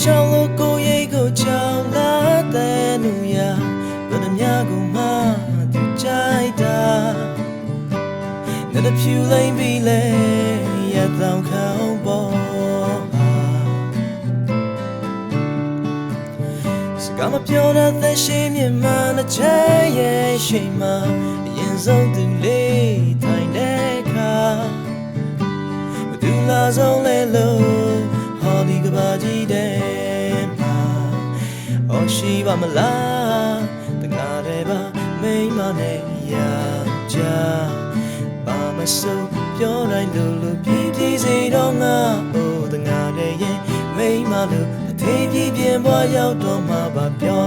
ရှောင်းလို့ကိုရိတ်ကိုချောင်းလာတဲ့နူရဘယ်နှမြကိုမှသူကြိုက်တာနဲ့ဖြူလိမ့်ပြီလေရတောင်ခေါင်းပေါ်စကားမပြောတဲ့သက်ရှိမြင်မှနဲ့ချဲရဲ့ရှိမှအရင်ဆုံးသူလေးထိုင် အော်ရှိပါမလားတကားတယ်ပါမိမနဲ့ရကြပါမစို့ပြောတိုင်းလို့လို့ပြည့်ပြည့်စေတော့ငါအိုတငါတဲ့ရဲ့မိမလို့အသေးပြည့်ပြင်းပွားရောက်တော့မှပါပြော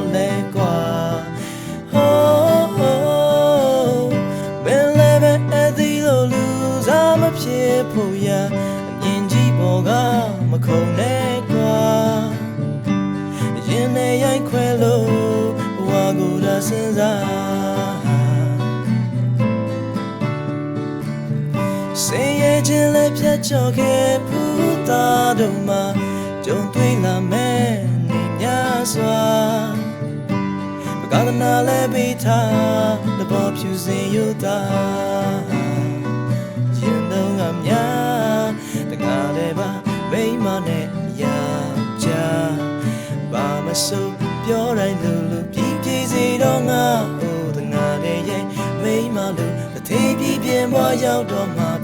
ကိုဒါစဉ်းစားစေရခြင်းလည်းဖြတ်ကျော်ခဲ့ဘူးသားတို့မှာကြုံတွေ့လာမဲ့နေများစွာမကဒနာလည်းပေးထားတပေါ်ဖြူစင်ယူတာရင်တော့ငါများတကားလည်းပါမိမနဲ့ရကြပါမစို့ပြောတိုင်းလူ တဲ့ရဲ့မိမ